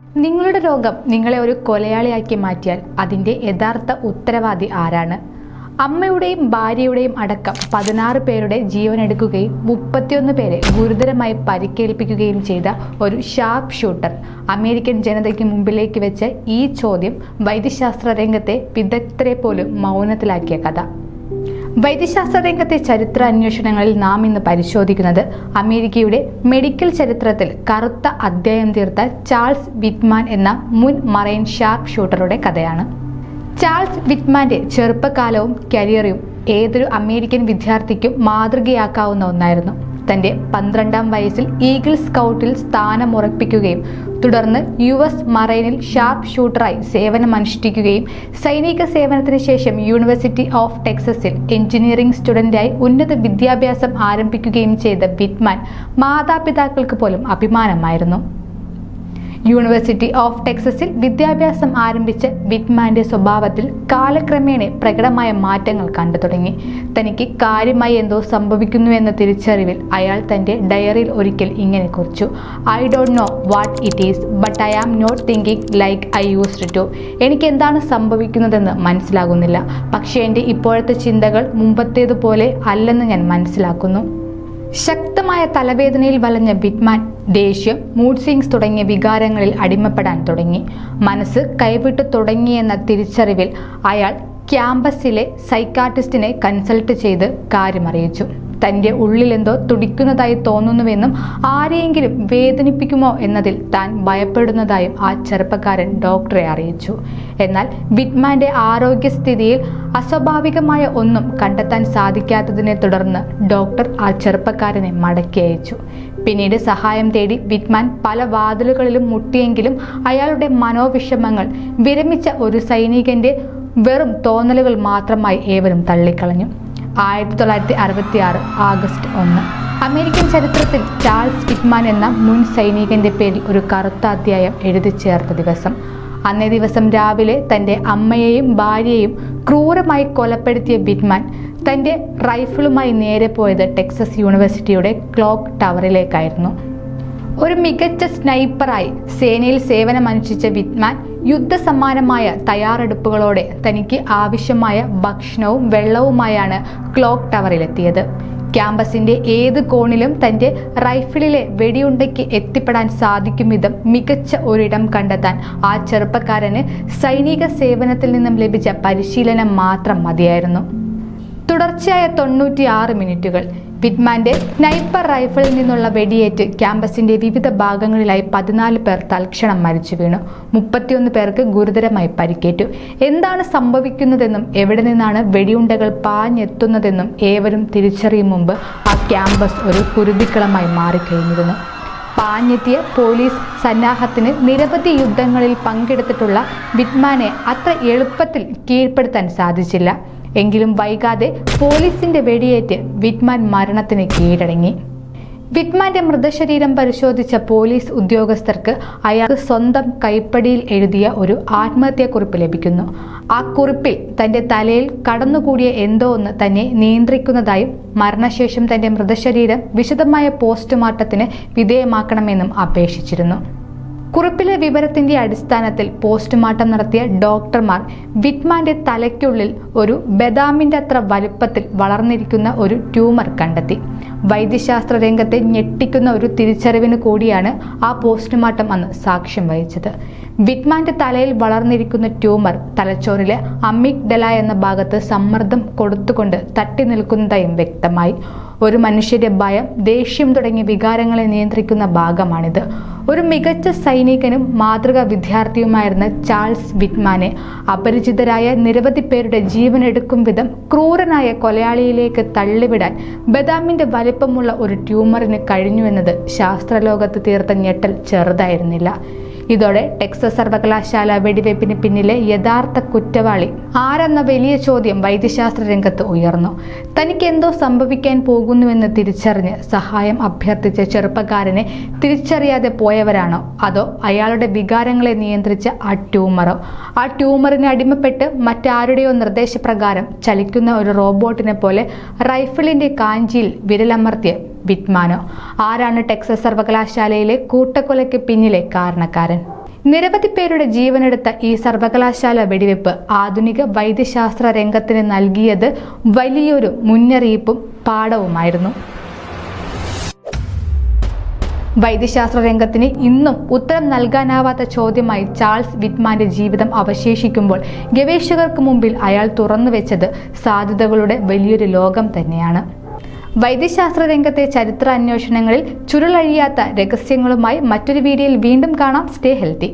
നിങ്ങളുടെ രോഗം നിങ്ങളെ ഒരു കൊലയാളിയാക്കി മാറ്റിയാൽ അതിന്റെ യഥാർത്ഥ ഉത്തരവാദി ആരാണ്? അമ്മയുടെയും ഭാര്യയുടെയും അടക്കം പതിനാറ് പേരുടെ ജീവനെടുക്കുകയും മുപ്പത്തിയൊന്ന് പേരെ ഗുരുതരമായി പരിക്കേൽപ്പിക്കുകയും ചെയ്ത ഒരു ഷാർപ്പ് ഷൂട്ടർ അമേരിക്കൻ ജനതയ്ക്ക് മുമ്പിലേക്ക് വെച്ച ഈ ചോദ്യം വൈദ്യശാസ്ത്ര രംഗത്തെ വിദഗ്ധരെ പോലും മൗനത്തിലാക്കിയ കഥ. വൈദ്യശാസ്ത്ര രംഗത്തെ ചരിത്ര അന്വേഷണങ്ങളിൽ നാം ഇന്ന് പരിശോധിക്കുന്നത് അമേരിക്കയുടെ മെഡിക്കൽ ചരിത്രത്തിൽ കറുത്ത അധ്യായം തീർത്ത ചാൾസ് വിറ്റ്മാൻ എന്ന മുൻ മറൈൻ ഷാർപ്പ് ഷൂട്ടറുടെ കഥയാണ്. ചാൾസ് വിറ്റ്മാന്റെ ചെറുപ്പകാലവും കരിയറും ഏതൊരു അമേരിക്കൻ വിദ്യാർത്ഥിക്കും മാതൃകയാക്കാവുന്ന ഒന്നായിരുന്നു. തന്റെ പന്ത്രണ്ടാം വയസ്സിൽ ഈഗിൾ സ്കൗട്ടിൽ സ്ഥാനമുറപ്പിക്കുകയും തുടർന്ന് യു എസ് മറൈനിൽ ഷാർപ്പ് ഷൂട്ടറായി സേവനമനുഷ്ഠിക്കുകയും സൈനിക സേവനത്തിന് ശേഷം യൂണിവേഴ്സിറ്റി ഓഫ് ടെക്സസിൽ എഞ്ചിനീയറിംഗ് സ്റ്റുഡന്റായി ഉന്നത വിദ്യാഭ്യാസം ആരംഭിക്കുകയും ചെയ്ത വിറ്റ്മാൻ മാതാപിതാക്കൾക്ക് പോലും അഭിമാനമായിരുന്നു. യൂണിവേഴ്സിറ്റി ഓഫ് ടെക്സസിൽ വിദ്യാഭ്യാസം ആരംഭിച്ച വിറ്റ്മാന്റെ സ്വഭാവത്തിൽ കാലക്രമേണ പ്രകടമായ മാറ്റങ്ങൾ കണ്ടു തുടങ്ങി. തനിക്ക് കാര്യമായി എന്തോ സംഭവിക്കുന്നുവെന്ന തിരിച്ചറിവിൽ അയാൾ തന്റെ ഡയറിയിൽ ഒരിക്കൽ ഇങ്ങനെ കുറിച്ചു. I don't know what it is but I am not thinking like I use to എനിക്ക് എന്താണ് സംഭവിക്കുന്നതെന്ന് മനസ്സിലാകുന്നില്ല. പക്ഷേ എന്റെ ഇപ്പോഴത്തെ ചിന്തകൾ മുമ്പത്തേതുപോലെ അല്ലെന്ന് ഞാൻ മനസ്സിലാക്കുന്നു. ശക്തമായ തലവേദനയിൽ വലഞ്ഞ ബിറ്റ്മാൻ ദേഷ്യം മൂഡ് സ്വിങ്സ് തുടങ്ങിയ വികാരങ്ങളിൽ അടിമപ്പെടാൻ തുടങ്ങി. മനസ്സ് കൈവിട്ടു തുടങ്ങിയെന്ന തിരിച്ചറിവിൽ അയാൾ ക്യാമ്പസിലെ സൈക്കാട്രിസ്റ്റിനെ കൺസൾട്ട് ചെയ്ത് കാര്യമറിയിച്ചു. തന്റെ ഉള്ളിലെന്തോ തുടിക്കുന്നതായി തോന്നുന്നുവെന്നും ആരെയെങ്കിലും വേദനിപ്പിക്കുമോ എന്നതിൽ താൻ ഭയപ്പെടുന്നതായും ആ ചെറുപ്പക്കാരൻ ഡോക്ടറെ അറിയിച്ചു. എന്നാൽ വിറ്റ്മാന്റെ ആരോഗ്യസ്ഥിതിയിൽ അസ്വാഭാവികമായ ഒന്നും കണ്ടെത്താൻ സാധിക്കാത്തതിനെ തുടർന്ന് ഡോക്ടർ ആ ചെറുപ്പക്കാരനെ മടക്കി അയച്ചു. പിന്നീട് സഹായം തേടി വിറ്റ്മാൻ പല വാതിലുകളിലും മുട്ടിയെങ്കിലും അയാളുടെ മനോവിഷമങ്ങൾ വിരമിച്ച ഒരു സൈനികന്റെ വെറും തോന്നലുകൾ മാത്രമായി ഏവരും തള്ളിക്കളഞ്ഞു. ആയിരത്തി തൊള്ളായിരത്തി അറുപത്തി ആറ് ആഗസ്റ്റ് ഒന്ന്. അമേരിക്കൻ ചരിത്രത്തിൽ ചാൾസ് കിറ്റ്മാൻ എന്ന മുൻ സൈനികന്റെ പേരിൽ ഒരു കറുത്ത അധ്യായം എഴുതി ചേർത്ത ദിവസം. അന്നേ ദിവസം രാവിലെ തന്റെ അമ്മയെയും ഭാര്യയെയും ക്രൂരമായി കൊലപ്പെടുത്തിയ ബിറ്റ്മാൻ തന്റെ റൈഫിളുമായി നേരെ പോയത് ടെക്സസ് യൂണിവേഴ്സിറ്റിയുടെ ക്ലോക്ക് ടവറിലേക്കായിരുന്നു. ഒരു മികച്ച സ്നൈപ്പറായി സേനയിൽ സേവനമനുഷ്ഠിച്ച വിറ്റ്മാൻ യുദ്ധസമാനമായ തയ്യാറെടുപ്പുകളോടെ തനിക്ക് ആവശ്യമായ ഭക്ഷണവും വെള്ളവുമായാണ് ക്ലോക്ക് ടവറിലെത്തിയത്. ക്യാമ്പസിന്റെ ഏത് കോണിലും തന്റെ റൈഫിളിലെ വെടിയുണ്ടയ്ക്ക് എത്തിപ്പെടാൻ സാധിക്കും വിധം മികച്ച ഒരിടം കണ്ടെത്താൻ ആ ചെറുപ്പക്കാരന് സൈനിക സേവനത്തിൽ നിന്നും ലഭിച്ച പരിശീലനം മാത്രം മതിയായിരുന്നു. തുടർച്ചയായ തൊണ്ണൂറ്റിയാറ് മിനിറ്റുകൾ വിറ്റ്മാന്റെ സ്നൈപ്പർ റൈഫിളിൽ നിന്നുള്ള വെടിയേറ്റ് ക്യാമ്പസിന്റെ വിവിധ ഭാഗങ്ങളിലായി പതിനാല് പേർ തൽക്ഷണം മരിച്ചു വീണു. മുപ്പത്തിയൊന്ന് പേർക്ക് ഗുരുതരമായി പരിക്കേറ്റു. എന്താണ് സംഭവിക്കുന്നതെന്നും എവിടെ നിന്നാണ് വെടിയുണ്ടകൾ പാഞ്ഞെത്തുന്നതെന്നും ഏവരും തിരിച്ചറിയും മുമ്പ് ആ ക്യാമ്പസ് ഒരു കുരുതിക്കളമായി മാറിക്കഴിഞ്ഞിരുന്നു. പാഞ്ഞെത്തിയ പോലീസ് സന്നാഹത്തിന് നിരവധി യുദ്ധങ്ങളിൽ പങ്കെടുത്തിട്ടുള്ള വിറ്റ്മാനെ അത്ര എളുപ്പത്തിൽ കീഴ്പ്പെടുത്താൻ സാധിച്ചില്ല. എങ്കിലും വൈകാതെ പോലീസിന്റെ വെടിയേറ്റ് വിറ്റ്മാൻ മരണത്തിന് കീഴടങ്ങി. വിറ്റ്മാന്റെ മൃതശരീരം പരിശോധിച്ച പോലീസ് ഉദ്യോഗസ്ഥർക്ക് അയാൾക്ക് സ്വന്തം കൈപ്പടിയിൽ എഴുതിയ ഒരു ആത്മഹത്യാക്കുറിപ്പ് ലഭിക്കുന്നു. ആ കുറിപ്പിൽ തന്റെ തലയിൽ കടന്നുകൂടിയ എന്തോ ഒന്ന് തന്നെ നിയന്ത്രിക്കുന്നതായും മരണശേഷം തന്റെ മൃതശരീരം വിശദമായ പോസ്റ്റ്മോർട്ടത്തിന് വിധേയമാക്കണമെന്നും അപേക്ഷിച്ചിരുന്നു. കുറിപ്പിലെ വിവരത്തിന്റെ അടിസ്ഥാനത്തിൽ പോസ്റ്റ്മോർട്ടം നടത്തിയ ഡോക്ടർമാർ വിറ്റ്മാന്റെ തലയ്ക്കുള്ളിൽ ഒരു ബദാമിന്റെ അത്ര വലുപ്പത്തിൽ വളർന്നിരിക്കുന്ന ഒരു ട്യൂമർ കണ്ടെത്തി. വൈദ്യശാസ്ത്ര രംഗത്തെ ഞെട്ടിക്കുന്ന ഒരു തിരിച്ചറിവിന് കൂടിയാണ് ആ പോസ്റ്റ്മോർട്ടം അന്ന് സാക്ഷ്യം വഹിച്ചത്. വിറ്റ്മാന്റെ തലയിൽ വളർന്നിരിക്കുന്ന ട്യൂമർ തലച്ചോറിലെ അമിഗ്ഡല എന്ന ഭാഗത്ത് സമ്മർദ്ദം കൊടുത്തുകൊണ്ട് തട്ടി നിൽക്കുന്നതായും വ്യക്തമായി. ഒരു മനുഷ്യന്റെ ഭയം ദേഷ്യം തുടങ്ങിയ വികാരങ്ങളെ നിയന്ത്രിക്കുന്ന ഭാഗമാണിത്. ഒരു മികച്ച സൈനികനും മാതൃകാ വിദ്യാർത്ഥിയുമായിരുന്ന ചാൾസ് വിറ്റ്മാനെ അപരിചിതരായ നിരവധി പേരുടെ ജീവനെടുക്കും വിധം ക്രൂരനായ കൊലയാളിയിലേക്ക് തള്ളിവിടാൻ ബദാമിന്റെ വലിപ്പമുള്ള ഒരു ട്യൂമറിന് കഴിഞ്ഞുവെന്നത് ശാസ്ത്രലോകത്ത് തീർത്ത ഞെട്ടൽ ചെറുതായിരുന്നില്ല. ഇതോടെ ടെക്സസ് സർവകലാശാല വെടിവയ്പ്പിന് പിന്നിലെ യഥാർത്ഥ കുറ്റവാളി ആരെന്ന വലിയ ചോദ്യം വൈദ്യശാസ്ത്ര രംഗത്ത് ഉയർന്നു. തനിക്ക് എന്തോ സംഭവിക്കാൻ പോകുന്നുവെന്ന് തിരിച്ചറിഞ്ഞ് സഹായം അഭ്യർത്ഥിച്ച ചെറുപ്പക്കാരനെ തിരിച്ചറിയാതെ പോയവരാണോ? അതോ അയാളുടെ വികാരങ്ങളെ നിയന്ത്രിച്ച ആ ട്യൂമറോ? ആ ട്യൂമറിന് അടിമപ്പെട്ട് മറ്റാരുടെയോ നിർദ്ദേശപ്രകാരം ചലിക്കുന്ന ഒരു റോബോട്ടിനെ പോലെ റൈഫിളിന്റെ കാഞ്ചിയിൽ വിരലമർത്തിയ വിറ്റ്മാനോ ആരാണ് ടെക്സസ് സർവകലാശാലയിലെ കൂട്ടക്കൊലയ്ക്ക് പിന്നിലെ കാരണക്കാരൻ? നിരവധി പേരുടെ ജീവനെടുത്ത ഈ സർവകലാശാല വെടിവെപ്പ് ആധുനിക വൈദ്യശാസ്ത്ര രംഗത്തിന് നൽകിയത് വലിയൊരു മുന്നറിയിപ്പും പാഠവുമായിരുന്നു. വൈദ്യശാസ്ത്ര രംഗത്തിന് ഇന്നും ഉത്തരം നൽകാനാവാത്ത ചോദ്യമായി ചാൾസ് വിറ്റ്മാന്റെ ജീവിതം അവശേഷിക്കുമ്പോൾ ഗവേഷകർക്ക് മുമ്പിൽ അയാൾ തുറന്നുവെച്ചത് സാധ്യതകളുടെ വലിയൊരു ലോകം തന്നെയാണ്. വൈദ്യശാസ്ത്ര രംഗത്തെ ചരിത്ര അന്വേഷണങ്ങളിൽ ചുരുളഴിയാത്ത രഹസ്യങ്ങളുമായി മറ്റൊരു വീഡിയോയിൽ വീണ്ടും കാണാം. Stay healthy